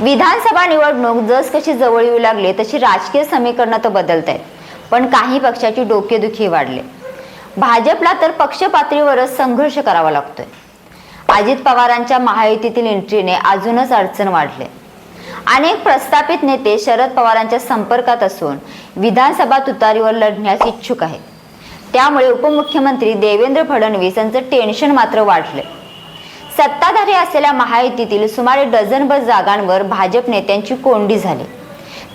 विधानसभा निवडणूक जस कशी जवळ येऊ लागले तशी राजकीय समीकरणं तर बदलत आहेत पण काही पक्षाची डोकेदुखी वाढले. भाजपला तर पक्ष पातळीवरच संघर्ष करावा लागतोय. अजित पवारांच्या महायुतीतील एंट्रीने अजूनच अडचण वाढले. अनेक प्रस्थापित नेते शरद पवारांच्या संपर्कात असून विधानसभा तुतारीवर लढण्यास इच्छुक आहे त्यामुळे उपमुख्यमंत्री देवेंद्र फडणवीस यांचं टेन्शन मात्र वाढले सत्ताधारी असलेल्या महायुतीतील सुमारे डझनभर जागांवर भाजप नेत्यांची कोंडी झाली.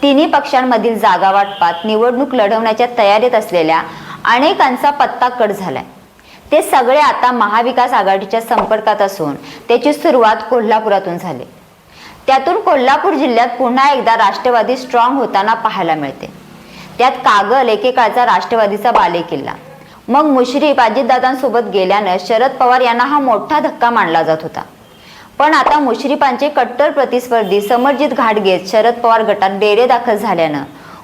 तिन्ही पक्षांमधील जागा वाटपात निवडणूक लढवण्याच्या तयारीत असलेल्या अनेकांचा पत्ता कट झालाय. ते सगळे आता महाविकास आघाडीच्या संपर्कात असून त्याची सुरुवात कोल्हापुरातून झाली. त्यातून कोल्हापूर जिल्ह्यात पुन्हा एकदा राष्ट्रवादी स्ट्रॉंग होताना पाहायला मिळते. त्यात कागल एकेकाळचा राष्ट्रवादीचा बालेकिल्ला. मग मुश्रीफ अजितदादांसोबत गेल्यानं शरद पवार यांना हा मोठा धक्का मानला जात होता. पण आता मुश्रीफांचे कट्टर प्रतिस्पर्धी समरजित घाटगेत शरद पवार गटात डेरे दाखल झाल्यानं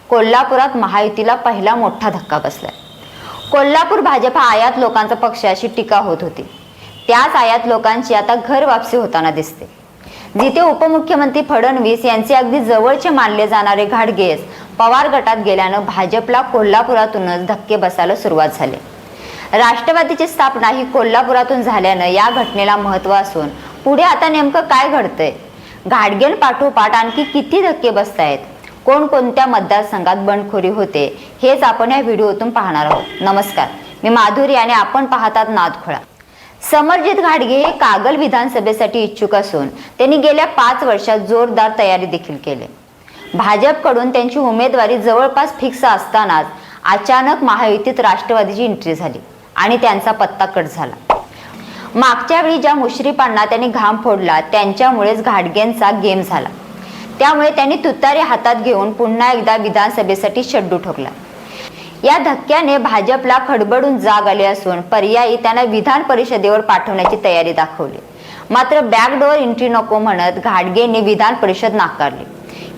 कोल्हापुरात महायुतीला पहिला मोठा धक्का बसलाय. कोल्हापूर भाजप हा आयात लोकांचा पक्ष अशी टीका होत होती. त्याच आयात लोकांची आता घर वापसी होताना दिसते. जिथे उपमुख्यमंत्री फडणवीस यांचे अगदी जवळचे मानले जाणारे घाटगेस पवार गटात गेल्यानं भाजपला कोल्हापुरातूनच धक्के बसायला सुरुवात झाली. राष्ट्रवादीची स्थापना ही कोल्हापुरातून झाल्यानं या घटनेला महत्त्व असून पुढे आता नेमकं काय घडतंय? घाडगेल पाठोपाठ आणखी किती धक्के बसतायत? कोणकोणत्या मतदारसंघात बंडखोरी होते? हेच आपण या व्हिडिओतून पाहणार आहोत. नमस्कार. मी माधुरी आणि आपण पाहतात नादखोळा. समरजित घाटगे हे कागल विधानसभेसाठी इच्छुक असून त्यांनी गेल्या पाच वर्षात जोरदार तयारी देखील केली. भाजपकडून त्यांची उमेदवारी जवळपास फिक्स असतानाच अचानक महायुतीत राष्ट्रवादीची एंट्री झाली. आणि त्यांचा पत्ता कट झाला. मागच्या वेळी ज्या मुश्रीफांना त्यांनी घाम फोडला त्यांच्यामुळेच घाटगेंचा गेम झाला. त्यामुळे त्यांनी तुतारी हातात घेऊन पुन्हा एकदा विधानसभेसाठी शड्डू ठोकला. या धक्क्याने भाजपला खडबडून जाग आली असून पर्यायी त्यांना विधान परिषदेवर पाठवण्याची तयारी दाखवली. मात्र बॅकडोअर एंट्री नको म्हणत घाटगेंनी विधान परिषद नाकारली.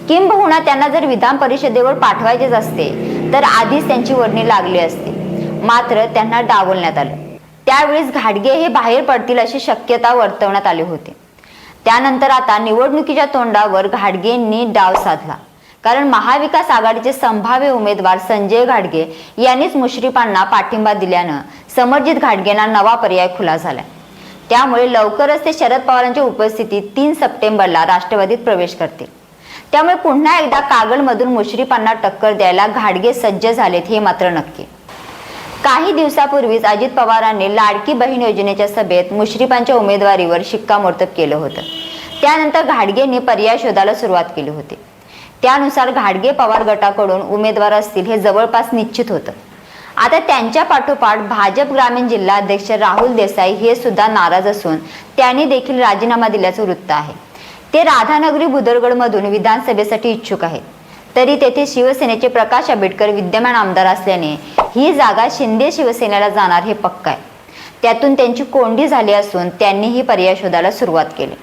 किंबहुना त्यांना जर विधान परिषदेवर पाठवायचेच असते तर आधीच त्यांची वर्णी लागली असती. मात्र त्यांना डावलण्यात आलं. त्यावेळेस घाटगे हे बाहेर पडतील अशी शक्यता वर्तवण्यात आली होती. त्यानंतर आता निवडणुकीच्या तोंडावर घाडगेंनी डाव साधला. कारण महाविकास आघाडीचे संभाव्य उमेदवार संजय घाटगे यांनीच मुश्रीफांना पाठिंबा दिल्यानं समरजित घाडगेंना नवा पर्याय खुला झाला त्यामुळे लवकरच ते शरद पवारांच्या उपस्थितीत तीन सप्टेंबरला राष्ट्रवादीत प्रवेश करतील. त्यामुळे पुन्हा एकदा कागलमधून मुश्रीफांना टक्कर द्यायला घाटगे सज्ज झालेत हे मात्र नक्की. काही दिवसापूर्वीच अजित पवारांनी लाडकी बहीण योजनेच्या सभेत मुश्रीफांच्या उमेदवारीवर शिक्कामोर्तब केलं होतं. त्यानंतर घाडगेंनी पर्याय शोधायला सुरुवात केली होती. त्यानुसार घाडगे पवार गटाकडून उमेदवार असतील हे जवळपास निश्चित होतं. आता त्यांच्या पाठोपाठ भाजप ग्रामीण जिल्हा अध्यक्ष राहुल देसाई हे सुद्धा नाराज असून त्यांनी देखील राजीनामा दिल्याचं वृत्त आहे. ते राधानगरी बुदरगडमधून विधानसभेसाठी इच्छुक आहेत. तरी तेथे शिवसेनेचे प्रकाश आंबेडकर विद्यमान आमदार असल्याने ही जागा शिंदे शिवसेनेला जाणार हे पक्क आहे. त्यातून त्यांची कोंडी झाली असून त्यांनीही पर्याय शोधायला सुरुवात केली.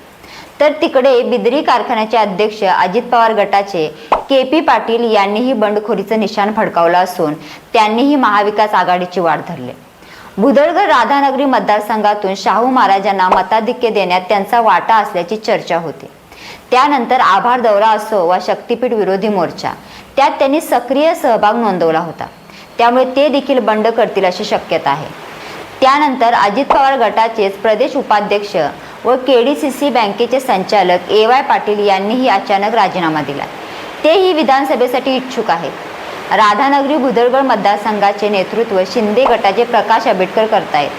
तर तिकडे बिदरी कारखान्याचे अध्यक्ष अजित पवार गटाचे के पी पाटील यांनीही बंडखोरीचं निशाण फडकावलं असून त्यांनीही महाविकास आघाडीची वाढ धरली. भुदळगड राधानगरी मतदारसंघातून शाहू महाराजांना मताधिक्य देण्यात त्यांचा वाटा असल्याची चर्चा होती. त्यानंतर आभार दौरा असो वा शक्तीपीठ विरोधी मोर्चा त्यात त्यांनी सक्रिय सहभाग नोंदवला होता. त्यामुळे ते देखील बंड करतील अशी शक्यता आहे. त्यानंतर अजित पवार गटाचेच प्रदेश उपाध्यक्ष व के डी सी सी बँकेचे संचालक ए वाय पाटील यांनीही अचानक राजीनामा दिला. तेही विधानसभेसाठी इच्छुक आहेत. राधानगरी भुदळगड मतदारसंघाचे नेतृत्व शिंदे गटाचे प्रकाश आंबेडकर करतायत.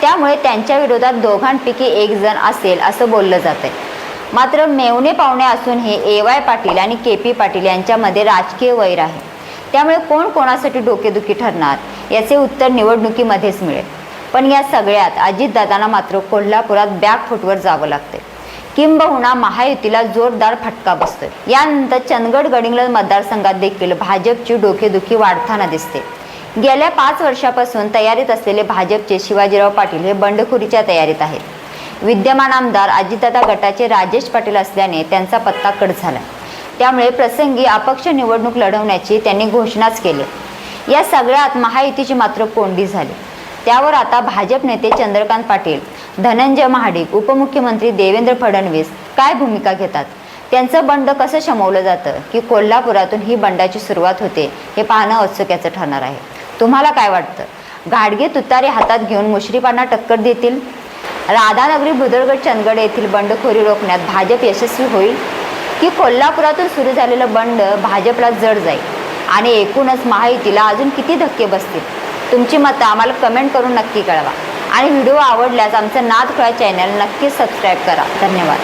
त्यामुळे त्यांच्या विरोधात दोघांपैकी एक जण असेल असं बोललं जात आहे मात्र मेवणे पाहुणे असून हे ए वाय पाटील आणि के पी पाटील यांच्यामध्ये राजकीय वैर आहे. त्यामुळे कोण कोणासाठी डोकेदुखी ठरणार याचे उत्तर निवडणुकीमध्येच मिळेल. पण या सगळ्यात अजितदादांना मात्र कोल्हापुरात बॅकफुटवर जावं लागते किंबहुना महायुतीला जोरदार फटका बसतोय. यानंतर चंदगड गडिंगल मतदारसंघात देखील भाजपची डोकेदुखी वाढताना दिसते. गेल्या पाच वर्षापासून तयारीत असलेले भाजपचे शिवाजीराव पाटील हे बंडखोरीच्या तयारीत आहेत. विद्यमान आमदार अजितदादा गटाचे राजेश पाटील असल्याने त्यांचा पत्ता कट झाला. त्यामुळे प्रसंगी अपक्ष निवडणूक लढवण्याची त्यांनी घोषणाच केली. या सगळ्यात महायुतीची मात्र कोंडी झाली. त्यावर आता भाजप नेते चंद्रकांत पाटील धनंजय महाडिक उपमुख्यमंत्री देवेंद्र फडणवीस काय भूमिका घेतात? त्यांचं बंड कसं शमवलं जातं? की कोल्हापुरातून ही बंडाची सुरुवात होते हे पाहणं औत्सुक्याचं ठरणार आहे. तुम्हाला काय वाटतं? घाडगे तुतारे हातात घेऊन मुश्रीफांना टक्कर देतील? राधानगरी भुदळगड चंदगड येथील बंडखोरी रोखण्यात भाजप यशस्वी होईल की कोल्हापुरातून सुरू झालेलं बंड भाजपला जड जाईल? आणि एकूणच महायुतीला अजून किती धक्के बसतील? तुमची मतं आम्हाला कमेंट करून नक्की कळवा. आणि व्हिडिओ आवडल्यास आमचं नाद चॅनल नक्कीच सबस्क्राईब करा. धन्यवाद.